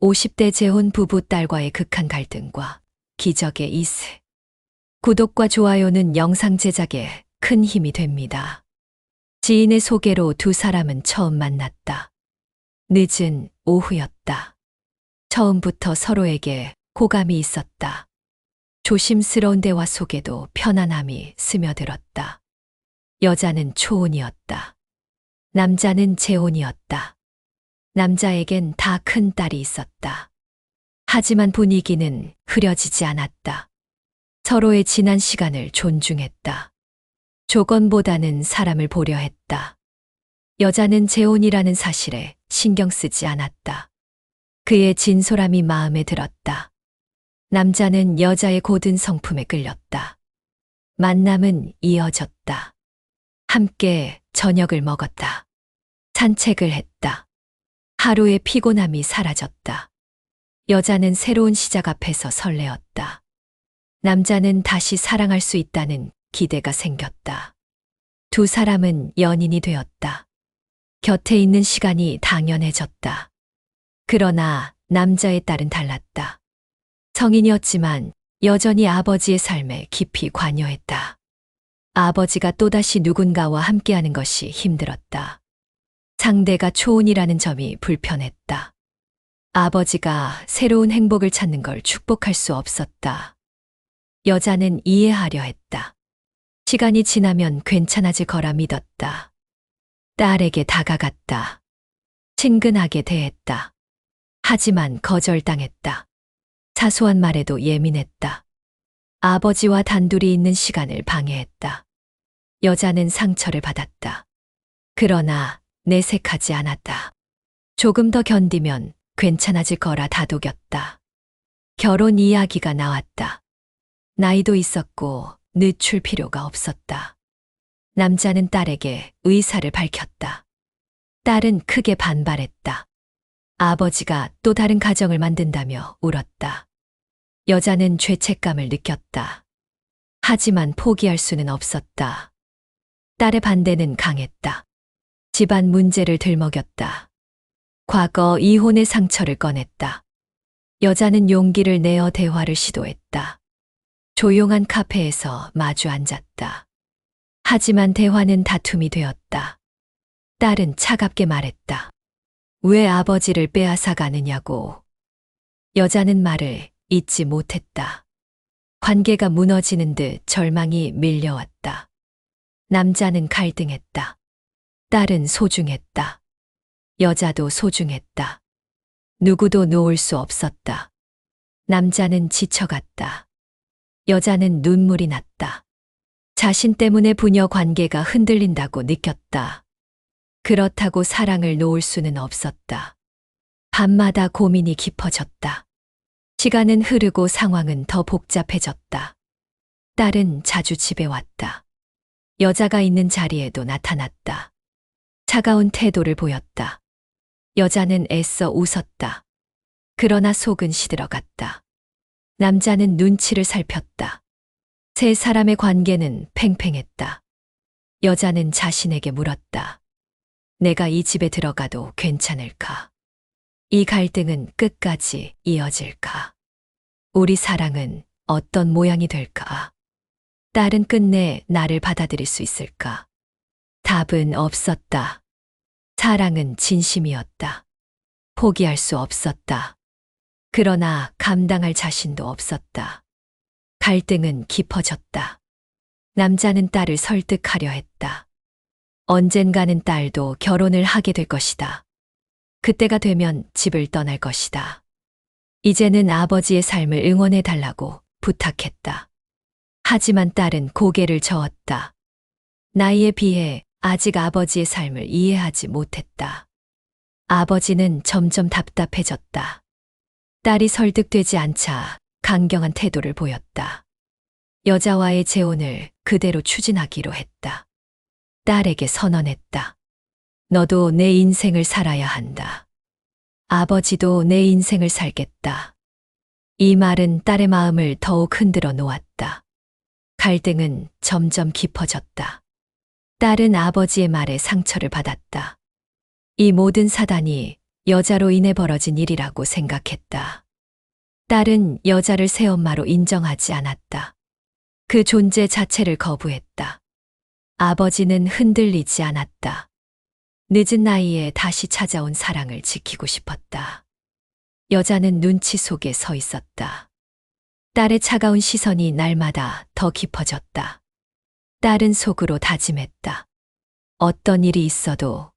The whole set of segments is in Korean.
50대 재혼 부부 딸과의 극한 갈등과 기적의 이세. 구독과 좋아요는 영상 제작에 큰 힘이 됩니다. 지인의 소개로 두 사람은 처음 만났다. 늦은 오후였다. 처음부터 서로에게 호감이 있었다. 조심스러운 대화 속에도 편안함이 스며들었다. 여자는 초혼이었다. 남자는 재혼이었다. 남자에겐 다 큰 딸이 있었다. 하지만 분위기는 흐려지지 않았다. 서로의 지난 시간을 존중했다. 조건보다는 사람을 보려 했다. 여자는 재혼이라는 사실에 신경 쓰지 않았다. 그의 진솔함이 마음에 들었다. 남자는 여자의 고든 성품에 끌렸다. 만남은 이어졌다. 함께 저녁을 먹었다. 산책을 했다. 하루의 피곤함이 사라졌다. 여자는 새로운 시작 앞에서 설레었다. 남자는 다시 사랑할 수 있다는 기대가 생겼다. 두 사람은 연인이 되었다. 곁에 있는 시간이 당연해졌다. 그러나 남자의 딸은 달랐다. 성인이었지만 여전히 아버지의 삶에 깊이 관여했다. 아버지가 또다시 누군가와 함께하는 것이 힘들었다. 상대가 초혼이라는 점이 불편했다. 아버지가 새로운 행복을 찾는 걸 축복할 수 없었다. 여자는 이해하려 했다. 시간이 지나면 괜찮아질 거라 믿었다. 딸에게 다가갔다. 친근하게 대했다. 하지만 거절당했다. 사소한 말에도 예민했다. 아버지와 단둘이 있는 시간을 방해했다. 여자는 상처를 받았다. 그러나 내색하지 않았다. 조금 더 견디면 괜찮아질 거라 다독였다. 결혼 이야기가 나왔다. 나이도 있었고 늦출 필요가 없었다. 남자는 딸에게 의사를 밝혔다. 딸은 크게 반발했다. 아버지가 또 다른 가정을 만든다며 울었다. 여자는 죄책감을 느꼈다. 하지만 포기할 수는 없었다. 딸의 반대는 강했다. 집안 문제를 들먹였다. 과거 이혼의 상처를 꺼냈다. 여자는 용기를 내어 대화를 시도했다. 조용한 카페에서 마주 앉았다. 하지만 대화는 다툼이 되었다. 딸은 차갑게 말했다. 왜 아버지를 빼앗아 가느냐고. 여자는 말을 잊지 못했다. 관계가 무너지는 듯 절망이 밀려왔다. 남자는 갈등했다. 딸은 소중했다. 여자도 소중했다. 누구도 놓을 수 없었다. 남자는 지쳐갔다. 여자는 눈물이 났다. 자신 때문에 부녀 관계가 흔들린다고 느꼈다. 그렇다고 사랑을 놓을 수는 없었다. 밤마다 고민이 깊어졌다. 시간은 흐르고 상황은 더 복잡해졌다. 딸은 자주 집에 왔다. 여자가 있는 자리에도 나타났다. 차가운 태도를 보였다. 여자는 애써 웃었다. 그러나 속은 시들어갔다. 남자는 눈치를 살폈다. 세 사람의 관계는 팽팽했다. 여자는 자신에게 물었다. 내가 이 집에 들어가도 괜찮을까? 이 갈등은 끝까지 이어질까? 우리 사랑은 어떤 모양이 될까? 딸은 끝내 나를 받아들일 수 있을까? 답은 없었다. 사랑은 진심이었다. 포기할 수 없었다. 그러나 감당할 자신도 없었다. 갈등은 깊어졌다. 남자는 딸을 설득하려 했다. 언젠가는 딸도 결혼을 하게 될 것이다. 그때가 되면 집을 떠날 것이다. 이제는 아버지의 삶을 응원해 달라고 부탁했다. 하지만 딸은 고개를 저었다. 나이에 비해 아직 아버지의 삶을 이해하지 못했다. 아버지는 점점 답답해졌다. 딸이 설득되지 않자 강경한 태도를 보였다. 여자와의 재혼을 그대로 추진하기로 했다. 딸에게 선언했다. 너도 내 인생을 살아야 한다. 아버지도 내 인생을 살겠다. 이 말은 딸의 마음을 더욱 흔들어 놓았다. 갈등은 점점 깊어졌다. 딸은 아버지의 말에 상처를 받았다. 이 모든 사단이 여자로 인해 벌어진 일이라고 생각했다. 딸은 여자를 새엄마로 인정하지 않았다. 그 존재 자체를 거부했다. 아버지는 흔들리지 않았다. 늦은 나이에 다시 찾아온 사랑을 지키고 싶었다. 여자는 눈치 속에 서 있었다. 딸의 차가운 시선이 날마다 더 깊어졌다. 딸은 속으로 다짐했다. 어떤 일이 있어도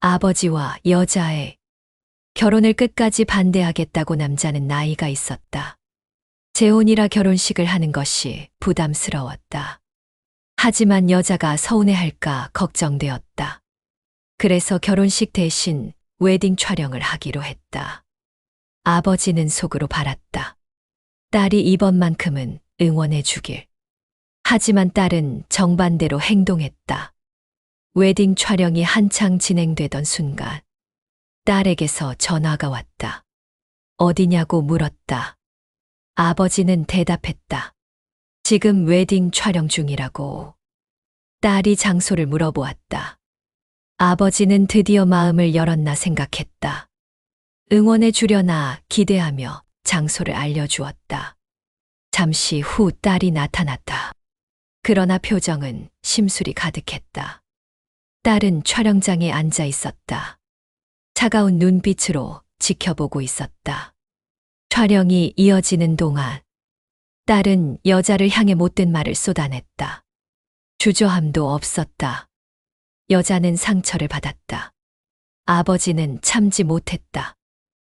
아버지와 여자의 결혼을 끝까지 반대하겠다고 남자는 나이가 있었다. 재혼이라 결혼식을 하는 것이 부담스러웠다. 하지만 여자가 서운해할까 걱정되었다. 그래서 결혼식 대신 웨딩 촬영을 하기로 했다. 아버지는 속으로 바랐다. 딸이 이번만큼은 응원해 주길. 하지만 딸은 정반대로 행동했다. 웨딩 촬영이 한창 진행되던 순간, 딸에게서 전화가 왔다. 어디냐고 물었다. 아버지는 대답했다. 지금 웨딩 촬영 중이라고. 딸이 장소를 물어보았다. 아버지는 드디어 마음을 열었나 생각했다. 응원해 주려나 기대하며 장소를 알려주었다. 잠시 후 딸이 나타났다. 그러나 표정은 심술이 가득했다. 딸은 촬영장에 앉아 있었다. 차가운 눈빛으로 지켜보고 있었다. 촬영이 이어지는 동안 딸은 여자를 향해 못된 말을 쏟아냈다. 주저함도 없었다. 여자는 상처를 받았다. 아버지는 참지 못했다.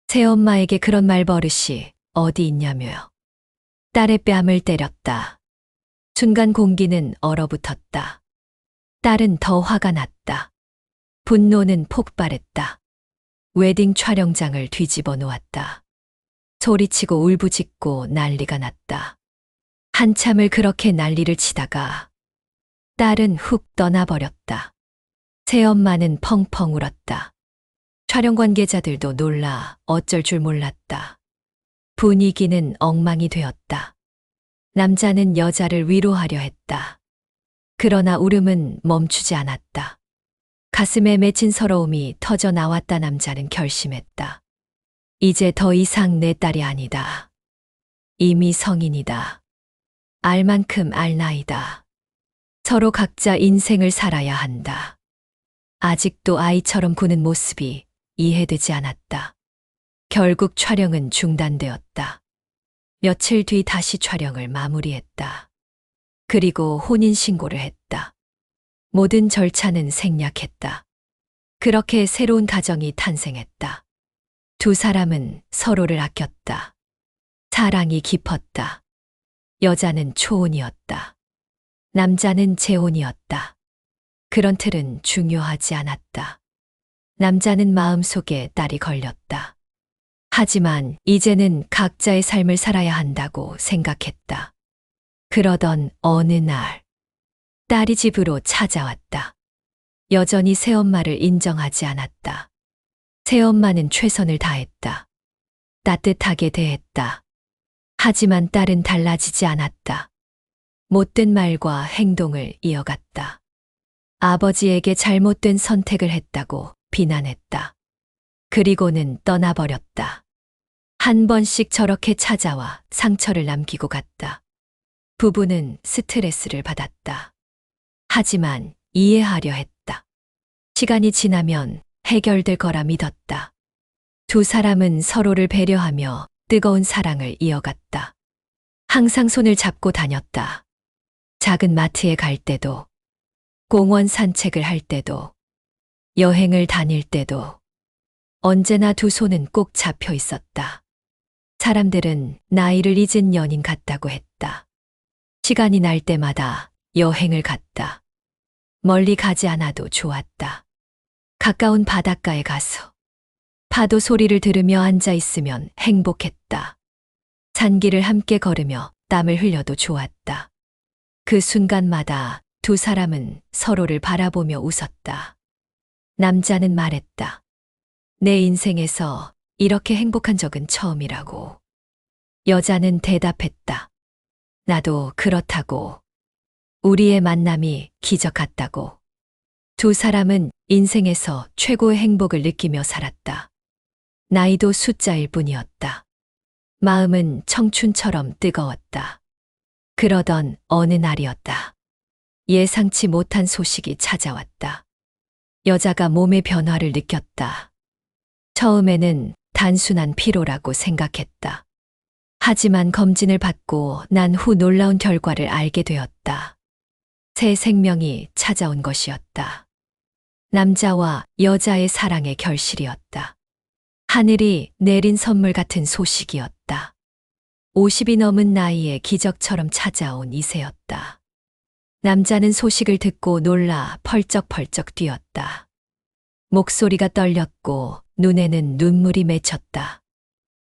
새엄마에게 그런 말 버릇이 어디 있냐며요. 딸의 뺨을 때렸다. 순간 공기는 얼어붙었다. 딸은 더 화가 났다. 분노는 폭발했다. 웨딩 촬영장을 뒤집어 놓았다. 소리치고 울부짖고 난리가 났다. 한참을 그렇게 난리를 치다가 딸은 훅 떠나버렸다. 새엄마는 펑펑 울었다. 촬영 관계자들도 놀라 어쩔 줄 몰랐다. 분위기는 엉망이 되었다. 남자는 여자를 위로하려 했다. 그러나 울음은 멈추지 않았다. 가슴에 맺힌 서러움이 터져 나왔다 남자는 결심했다. 이제 더 이상 내 딸이 아니다. 이미 성인이다. 알 만큼 알 나이다. 서로 각자 인생을 살아야 한다. 아직도 아이처럼 구는 모습이 이해되지 않았다. 결국 촬영은 중단되었다. 며칠 뒤 다시 촬영을 마무리했다. 그리고 혼인신고를 했다. 모든 절차는 생략했다. 그렇게 새로운 가정이 탄생했다. 두 사람은 서로를 아꼈다. 사랑이 깊었다. 여자는 초혼이었다. 남자는 재혼이었다. 그런 틀은 중요하지 않았다. 남자는 마음속에 딸이 걸렸다. 하지만 이제는 각자의 삶을 살아야 한다고 생각했다. 그러던 어느 날, 딸이 집으로 찾아왔다. 여전히 새엄마를 인정하지 않았다. 새엄마는 최선을 다했다. 따뜻하게 대했다. 하지만 딸은 달라지지 않았다. 못된 말과 행동을 이어갔다. 아버지에게 잘못된 선택을 했다고 비난했다. 그리고는 떠나버렸다. 한 번씩 저렇게 찾아와 상처를 남기고 갔다. 부부는 스트레스를 받았다. 하지만 이해하려 했다. 시간이 지나면 해결될 거라 믿었다. 두 사람은 서로를 배려하며 뜨거운 사랑을 이어갔다. 항상 손을 잡고 다녔다. 작은 마트에 갈 때도, 공원 산책을 할 때도, 여행을 다닐 때도, 언제나 두 손은 꼭 잡혀 있었다. 사람들은 나이를 잊은 연인 같다고 했다. 시간이 날 때마다 여행을 갔다. 멀리 가지 않아도 좋았다. 가까운 바닷가에 가서 파도 소리를 들으며 앉아 있으면 행복했다. 산길을 함께 걸으며 땀을 흘려도 좋았다. 그 순간마다 두 사람은 서로를 바라보며 웃었다. 남자는 말했다. 내 인생에서 이렇게 행복한 적은 처음이라고. 여자는 대답했다. 나도 그렇다고. 우리의 만남이 기적 같다고. 두 사람은 인생에서 최고의 행복을 느끼며 살았다. 나이도 숫자일 뿐이었다. 마음은 청춘처럼 뜨거웠다. 그러던 어느 날이었다. 예상치 못한 소식이 찾아왔다. 여자가 몸의 변화를 느꼈다. 처음에는 단순한 피로라고 생각했다. 하지만 검진을 받고 난 후 놀라운 결과를 알게 되었다. 새 생명이 찾아온 것이었다. 남자와 여자의 사랑의 결실이었다. 하늘이 내린 선물 같은 소식이었다. 50이 넘은 나이에 기적처럼 찾아온 이세였다. 남자는 소식을 듣고 놀라 펄쩍펄쩍 뛰었다. 목소리가 떨렸고 눈에는 눈물이 맺혔다.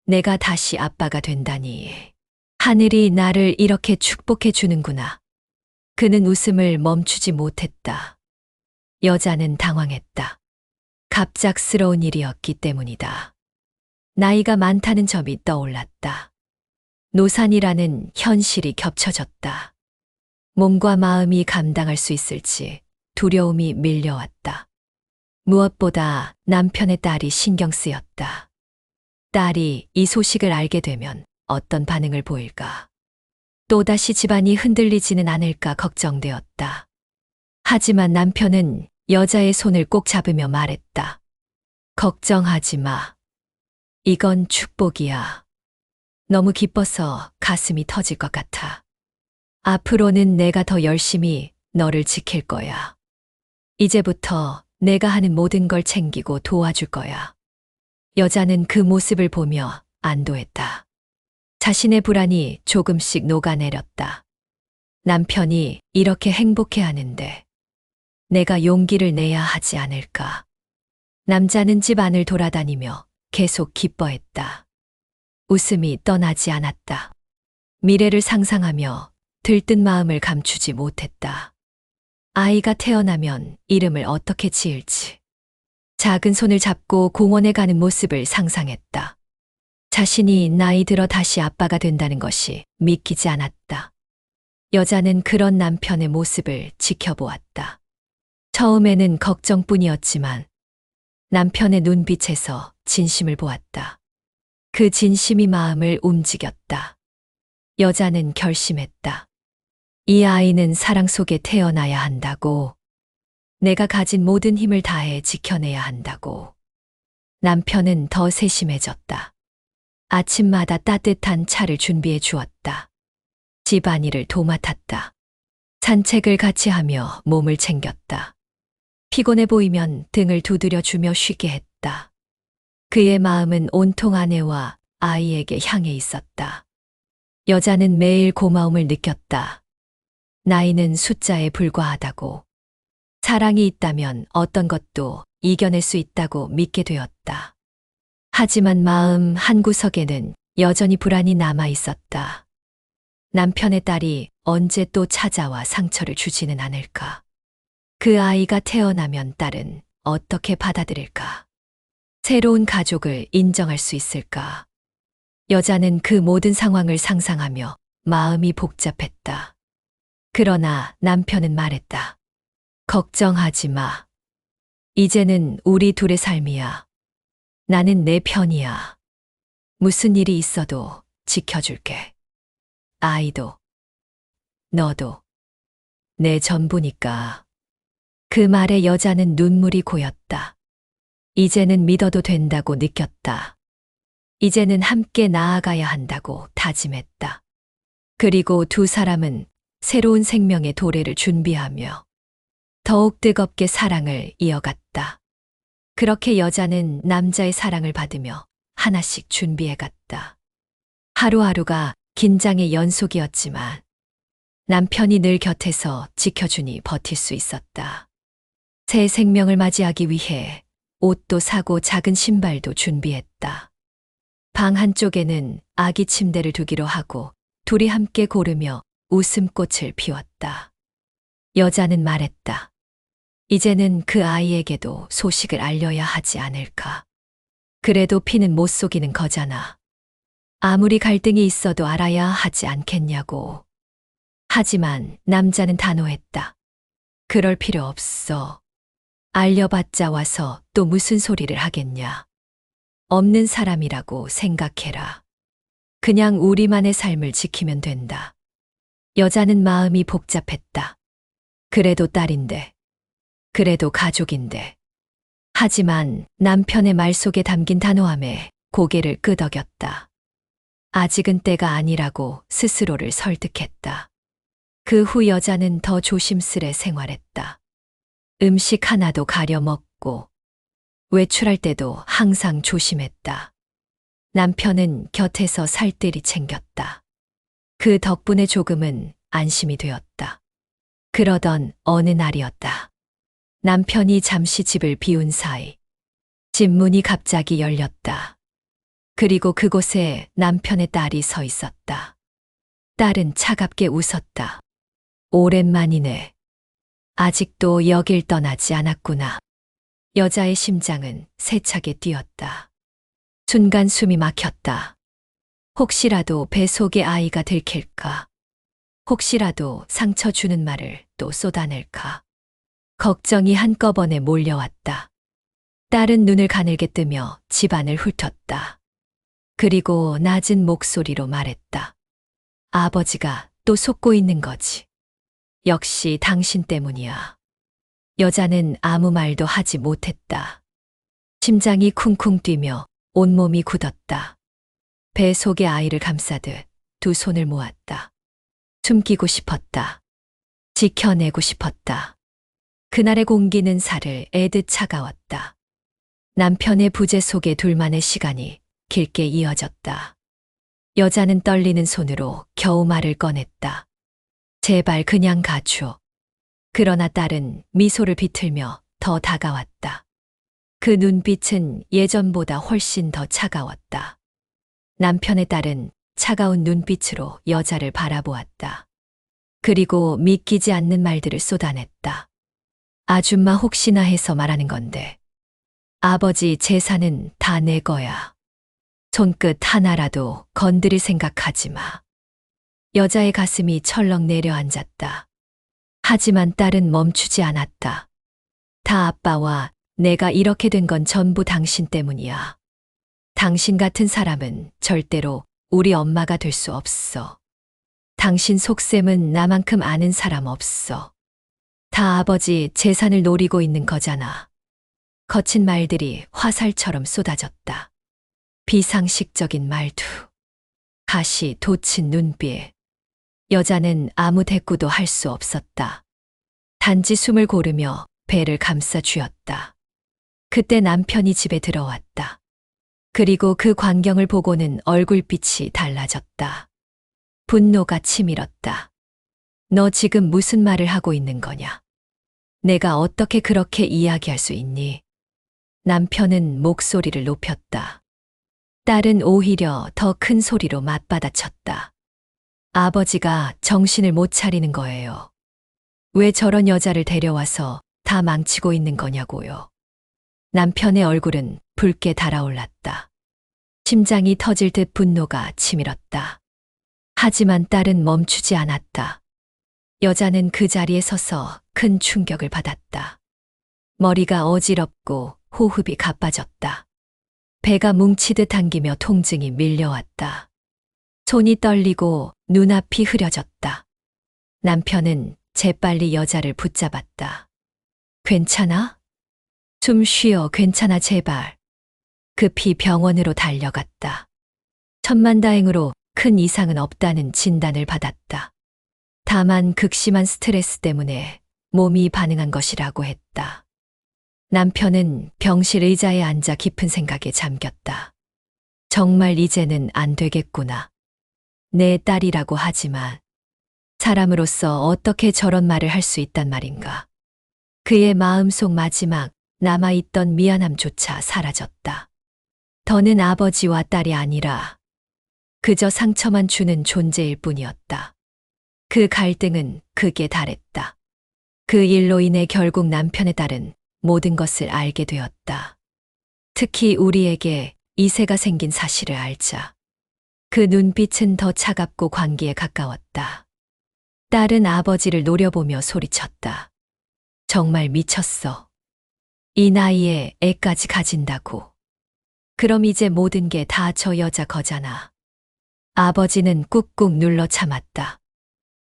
내가 다시 아빠가 된다니. 하늘이 나를 이렇게 축복해 주는구나. 그는 웃음을 멈추지 못했다. 여자는 당황했다. 갑작스러운 일이었기 때문이다. 나이가 많다는 점이 떠올랐다. 노산이라는 현실이 겹쳐졌다. 몸과 마음이 감당할 수 있을지 두려움이 밀려왔다. 무엇보다 남편의 딸이 신경 쓰였다. 딸이 이 소식을 알게 되면 어떤 반응을 보일까? 또다시 집안이 흔들리지는 않을까 걱정되었다. 하지만 남편은 여자의 손을 꼭 잡으며 말했다. 걱정하지 마. 이건 축복이야. 너무 기뻐서 가슴이 터질 것 같아. 앞으로는 내가 더 열심히 너를 지킬 거야. 이제부터 내가 하는 모든 걸 챙기고 도와줄 거야. 여자는 그 모습을 보며 안도했다. 자신의 불안이 조금씩 녹아내렸다. 남편이 이렇게 행복해 하는데 내가 용기를 내야 하지 않을까. 남자는 집 안을 돌아다니며 계속 기뻐했다. 웃음이 떠나지 않았다. 미래를 상상하며 들뜬 마음을 감추지 못했다. 아이가 태어나면 이름을 어떻게 지을지. 작은 손을 잡고 공원에 가는 모습을 상상했다. 자신이 나이 들어 다시 아빠가 된다는 것이 믿기지 않았다. 여자는 그런 남편의 모습을 지켜보았다. 처음에는 걱정뿐이었지만 남편의 눈빛에서 진심을 보았다. 그 진심이 마음을 움직였다. 여자는 결심했다. 이 아이는 사랑 속에 태어나야 한다고. 내가 가진 모든 힘을 다해 지켜내야 한다고. 남편은 더 세심해졌다. 아침마다 따뜻한 차를 준비해 주었다. 집안일을 도맡았다. 산책을 같이 하며 몸을 챙겼다. 피곤해 보이면 등을 두드려 주며 쉬게 했다. 그의 마음은 온통 아내와 아이에게 향해 있었다. 여자는 매일 고마움을 느꼈다. 나이는 숫자에 불과하다고. 사랑이 있다면 어떤 것도 이겨낼 수 있다고 믿게 되었다. 하지만 마음 한구석에는 여전히 불안이 남아 있었다. 남편의 딸이 언제 또 찾아와 상처를 주지는 않을까. 그 아이가 태어나면 딸은 어떻게 받아들일까? 새로운 가족을 인정할 수 있을까? 여자는 그 모든 상황을 상상하며 마음이 복잡했다. 그러나 남편은 말했다. 걱정하지 마. 이제는 우리 둘의 삶이야. 나는 내 편이야. 무슨 일이 있어도 지켜줄게. 아이도, 너도, 내 전부니까. 그 말에 여자는 눈물이 고였다. 이제는 믿어도 된다고 느꼈다. 이제는 함께 나아가야 한다고 다짐했다. 그리고 두 사람은 새로운 생명의 도래를 준비하며 더욱 뜨겁게 사랑을 이어갔다. 그렇게 여자는 남자의 사랑을 받으며 하나씩 준비해 갔다. 하루하루가 긴장의 연속이었지만 남편이 늘 곁에서 지켜주니 버틸 수 있었다. 새 생명을 맞이하기 위해 옷도 사고 작은 신발도 준비했다. 방 한쪽에는 아기 침대를 두기로 하고 둘이 함께 고르며 웃음꽃을 피웠다. 여자는 말했다. 이제는 그 아이에게도 소식을 알려야 하지 않을까. 그래도 피는 못 속이는 거잖아. 아무리 갈등이 있어도 알아야 하지 않겠냐고. 하지만 남자는 단호했다. 그럴 필요 없어. 알려봤자 와서 또 무슨 소리를 하겠냐. 없는 사람이라고 생각해라. 그냥 우리만의 삶을 지키면 된다. 여자는 마음이 복잡했다. 그래도 딸인데. 그래도 가족인데. 하지만 남편의 말 속에 담긴 단호함에 고개를 끄덕였다. 아직은 때가 아니라고 스스로를 설득했다. 그 후 여자는 더 조심스레 생활했다. 음식 하나도 가려 먹고 외출할 때도 항상 조심했다. 남편은 곁에서 살뜰히 챙겼다. 그 덕분에 조금은 안심이 되었다. 그러던 어느 날이었다. 남편이 잠시 집을 비운 사이 집 문이 갑자기 열렸다. 그리고 그곳에 남편의 딸이 서 있었다. 딸은 차갑게 웃었다. 오랜만이네. 아직도 여길 떠나지 않았구나. 여자의 심장은 세차게 뛰었다. 순간 숨이 막혔다. 혹시라도 배 속에 아이가 들킬까? 혹시라도 상처 주는 말을 또 쏟아낼까? 걱정이 한꺼번에 몰려왔다. 딸은 눈을 가늘게 뜨며 집안을 훑었다. 그리고 낮은 목소리로 말했다. 아버지가 또 속고 있는 거지. 역시 당신 때문이야. 여자는 아무 말도 하지 못했다. 심장이 쿵쿵 뛰며 온몸이 굳었다. 배 속에 아이를 감싸듯 두 손을 모았다. 숨기고 싶었다. 지켜내고 싶었다. 그날의 공기는 살을 애듯 차가웠다. 남편의 부재 속에 둘만의 시간이 길게 이어졌다. 여자는 떨리는 손으로 겨우 말을 꺼냈다. 제발 그냥 가줘. 그러나 딸은 미소를 비틀며 더 다가왔다. 그 눈빛은 예전보다 훨씬 더 차가웠다. 남편의 딸은 차가운 눈빛으로 여자를 바라보았다. 그리고 믿기지 않는 말들을 쏟아냈다. 아줌마 혹시나 해서 말하는 건데. 아버지 재산은 다 내 거야. 손끝 하나라도 건드릴 생각하지 마. 여자의 가슴이 철렁 내려앉았다. 하지만 딸은 멈추지 않았다. 다 아빠와 내가 이렇게 된 건 전부 당신 때문이야. 당신 같은 사람은 절대로 우리 엄마가 될 수 없어. 당신 속셈은 나만큼 아는 사람 없어. 다 아버지 재산을 노리고 있는 거잖아. 거친 말들이 화살처럼 쏟아졌다. 비상식적인 말투. 가시 돋친 눈빛. 여자는 아무 대꾸도 할 수 없었다. 단지 숨을 고르며 배를 감싸 쥐었다. 그때 남편이 집에 들어왔다. 그리고 그 광경을 보고는 얼굴빛이 달라졌다. 분노가 치밀었다. 너 지금 무슨 말을 하고 있는 거냐? 내가 어떻게 그렇게 이야기할 수 있니? 남편은 목소리를 높였다. 딸은 오히려 더 큰 소리로 맞받아쳤다. 아버지가 정신을 못 차리는 거예요. 왜 저런 여자를 데려와서 다 망치고 있는 거냐고요. 남편의 얼굴은 붉게 달아올랐다. 심장이 터질 듯 분노가 치밀었다. 하지만 딸은 멈추지 않았다. 여자는 그 자리에 서서 큰 충격을 받았다. 머리가 어지럽고 호흡이 가빠졌다. 배가 뭉치듯 당기며 통증이 밀려왔다. 손이 떨리고 눈앞이 흐려졌다. 남편은 재빨리 여자를 붙잡았다. 괜찮아? 좀 쉬어, 괜찮아, 제발. 급히 병원으로 달려갔다. 천만다행으로 큰 이상은 없다는 진단을 받았다. 다만 극심한 스트레스 때문에 몸이 반응한 것이라고 했다. 남편은 병실 의자에 앉아 깊은 생각에 잠겼다. 정말 이제는 안 되겠구나. 내 딸이라고 하지만 사람으로서 어떻게 저런 말을 할 수 있단 말인가. 그의 마음속 마지막 남아있던 미안함조차 사라졌다. 더는 아버지와 딸이 아니라 그저 상처만 주는 존재일 뿐이었다. 그 갈등은 극에 달했다. 그 일로 인해 결국 남편의 딸은 모든 것을 알게 되었다. 특히 우리에게 이세가 생긴 사실을 알자. 그 눈빛은 더 차갑고 관계에 가까웠다. 딸은 아버지를 노려보며 소리쳤다. 정말 미쳤어. 이 나이에 애까지 가진다고. 그럼 이제 모든 게 다 저 여자 거잖아. 아버지는 꾹꾹 눌러 참았다.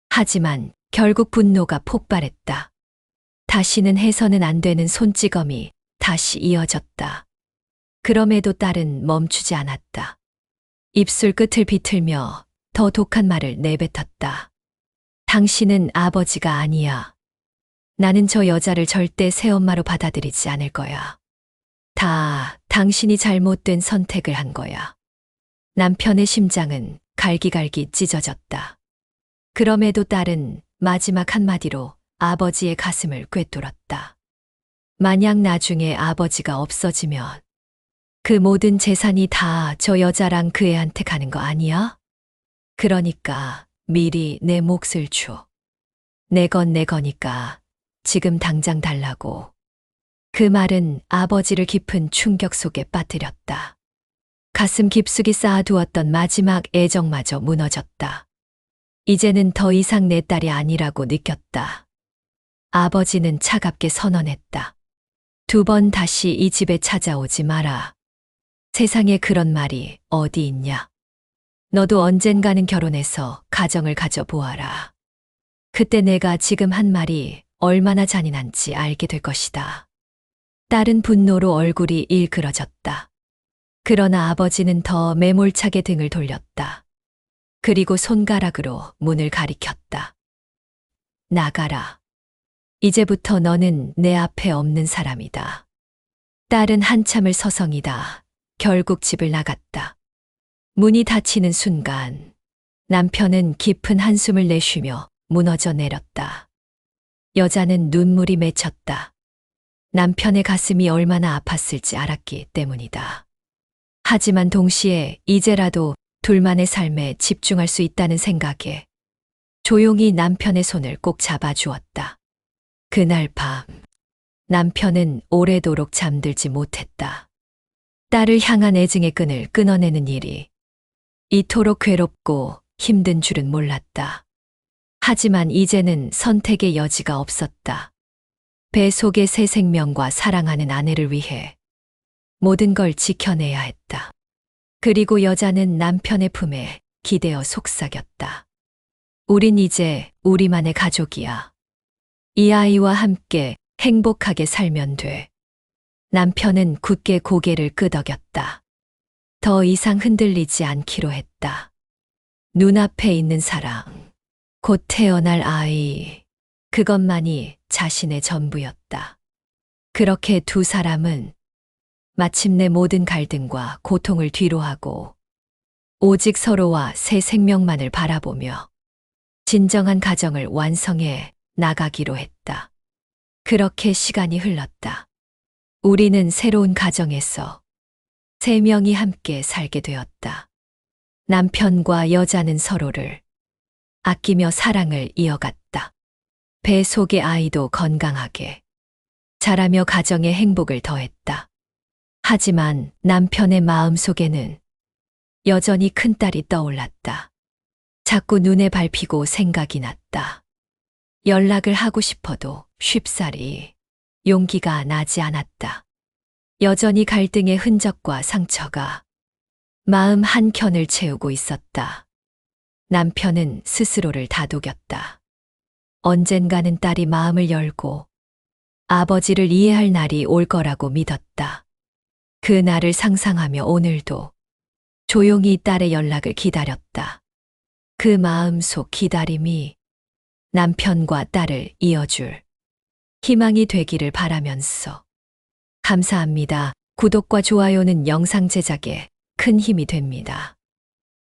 하지만 결국 분노가 폭발했다. 다시는 해서는 안 되는 손찌검이 다시 이어졌다. 그럼에도 딸은 멈추지 않았다. 입술 끝을 비틀며 더 독한 말을 내뱉었다. 당신은 아버지가 아니야. 나는 저 여자를 절대 새엄마로 받아들이지 않을 거야. 다 당신이 잘못된 선택을 한 거야. 남편의 심장은 갈기갈기 찢어졌다. 그럼에도 딸은 마지막 한마디로 아버지의 가슴을 꿰뚫었다. 만약 나중에 아버지가 없어지면 그 모든 재산이 다 저 여자랑 그 애한테 가는 거 아니야? 그러니까 미리 내 몫을 줘. 내 건 내 거니까 지금 당장 달라고. 그 말은 아버지를 깊은 충격 속에 빠뜨렸다. 가슴 깊숙이 쌓아두었던 마지막 애정마저 무너졌다. 이제는 더 이상 내 딸이 아니라고 느꼈다. 아버지는 차갑게 선언했다. 두 번 다시 이 집에 찾아오지 마라. 세상에 그런 말이 어디 있냐. 너도 언젠가는 결혼해서 가정을 가져보아라. 그때 내가 지금 한 말이 얼마나 잔인한지 알게 될 것이다. 딸은 분노로 얼굴이 일그러졌다. 그러나 아버지는 더 매몰차게 등을 돌렸다. 그리고 손가락으로 문을 가리켰다. 나가라. 이제부터 너는 내 앞에 없는 사람이다. 딸은 한참을 서성이다. 결국 집을 나갔다. 문이 닫히는 순간 남편은 깊은 한숨을 내쉬며 무너져 내렸다. 여자는 눈물이 맺혔다. 남편의 가슴이 얼마나 아팠을지 알았기 때문이다. 하지만 동시에 이제라도 둘만의 삶에 집중할 수 있다는 생각에 조용히 남편의 손을 꼭 잡아주었다. 그날 밤, 남편은 오래도록 잠들지 못했다. 딸을 향한 애증의 끈을 끊어내는 일이 이토록 괴롭고 힘든 줄은 몰랐다. 하지만 이제는 선택의 여지가 없었다. 배 속의 새 생명과 사랑하는 아내를 위해 모든 걸 지켜내야 했다. 그리고 여자는 남편의 품에 기대어 속삭였다. 우린 이제 우리만의 가족이야. 이 아이와 함께 행복하게 살면 돼. 남편은 굳게 고개를 끄덕였다. 더 이상 흔들리지 않기로 했다. 눈앞에 있는 사랑, 곧 태어날 아이, 그것만이 자신의 전부였다. 그렇게 두 사람은 마침내 모든 갈등과 고통을 뒤로하고 오직 서로와 새 생명만을 바라보며 진정한 가정을 완성해 나가기로 했다. 그렇게 시간이 흘렀다. 우리는 새로운 가정에서 세 명이 함께 살게 되었다. 남편과 여자는 서로를 아끼며 사랑을 이어갔다. 배 속의 아이도 건강하게 자라며 가정의 행복을 더했다. 하지만 남편의 마음 속에는 여전히 큰딸이 떠올랐다. 자꾸 눈에 밟히고 생각이 났다. 연락을 하고 싶어도 쉽사리 용기가 나지 않았다. 여전히 갈등의 흔적과 상처가 마음 한켠을 채우고 있었다. 남편은 스스로를 다독였다. 언젠가는 딸이 마음을 열고 아버지를 이해할 날이 올 거라고 믿었다. 그 날을 상상하며 오늘도 조용히 딸의 연락을 기다렸다. 그 마음 속 기다림이 남편과 딸을 이어줄 희망이 되기를 바라면서 감사합니다. 구독과 좋아요는 영상 제작에 큰 힘이 됩니다.